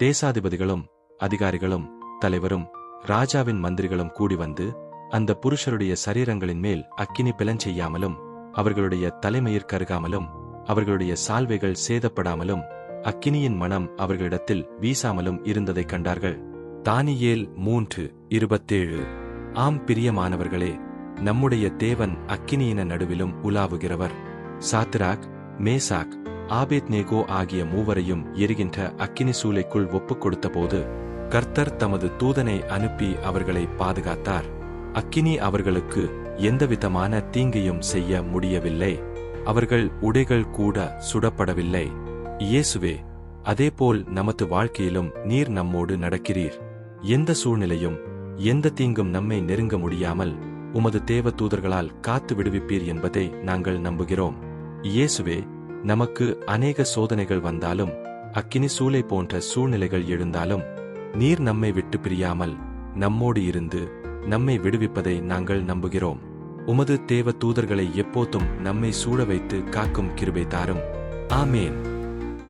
தேசாதிபதிகளும் அதிகாரிகளும் தலைவரும் ராஜாவின் மந்திரிகளும் கூடி வந்து அந்த புருஷருடைய சரீரங்களின் மேல் அக்கினி பிளஞ்செய்யாமலும் அவர்களுடைய தலைமயிர் கருகாமலும் அவர்களுடைய சால்வைகள் சேதப்படாமலும் அக்கினியின் மனம் அவர்களிடத்தில் வீசாமலும் இருந்ததைக் கண்டார்கள். தானியேல் மூன்று இருபத்தேழு. ஆம் பிரியமானவர்களே நம்முடைய தேவன் அக்கினியின நடுவிலும் உலாவுகிறவர். சாத்ராக் மேசாக் ஆபேத்நேகோ ஆகிய மூவரையும் எரிகின்ற அக்கினி சூளைக்குள் ஒப்புக் கொடுத்தபோது கர்த்தர் தமது தூதனை அனுப்பி அவர்களை பாதுகாத்தார். அக்கினி அவர்களுக்கு எந்தவிதமான தீங்கையும் செய்ய முடியவில்லை. அவர்கள் உடைகள் கூட சுடப்படவில்லை. இயேசுவே அதேபோல் நமது வாழ்க்கையிலும் நீர் நம்மோடு நடக்கிறீர். எந்த சூழ்நிலையும் எந்த தீங்கும் நம்மை நெருங்க முடியாமல் உமது தேவ தூதர்களால் காத்து விடுவிப்பீர் என்பதை நாங்கள் நம்புகிறோம். இயேசுவே நமக்கு அநேக சோதனைகள் வந்தாலும் அக்கினி சூளை போன்ற சூழ்நிலைகள் எழுந்தாலும் நீர் நம்மை விட்டு பிரியாமல் நம்மோடு இருந்து நம்மை விடுவிப்பதை நாங்கள் நம்புகிறோம். உமது தேவ தூதர்களை எப்போதும் நம்மை சூழ வைத்து காக்கும் கிருபை தாரும். ஆமேன்.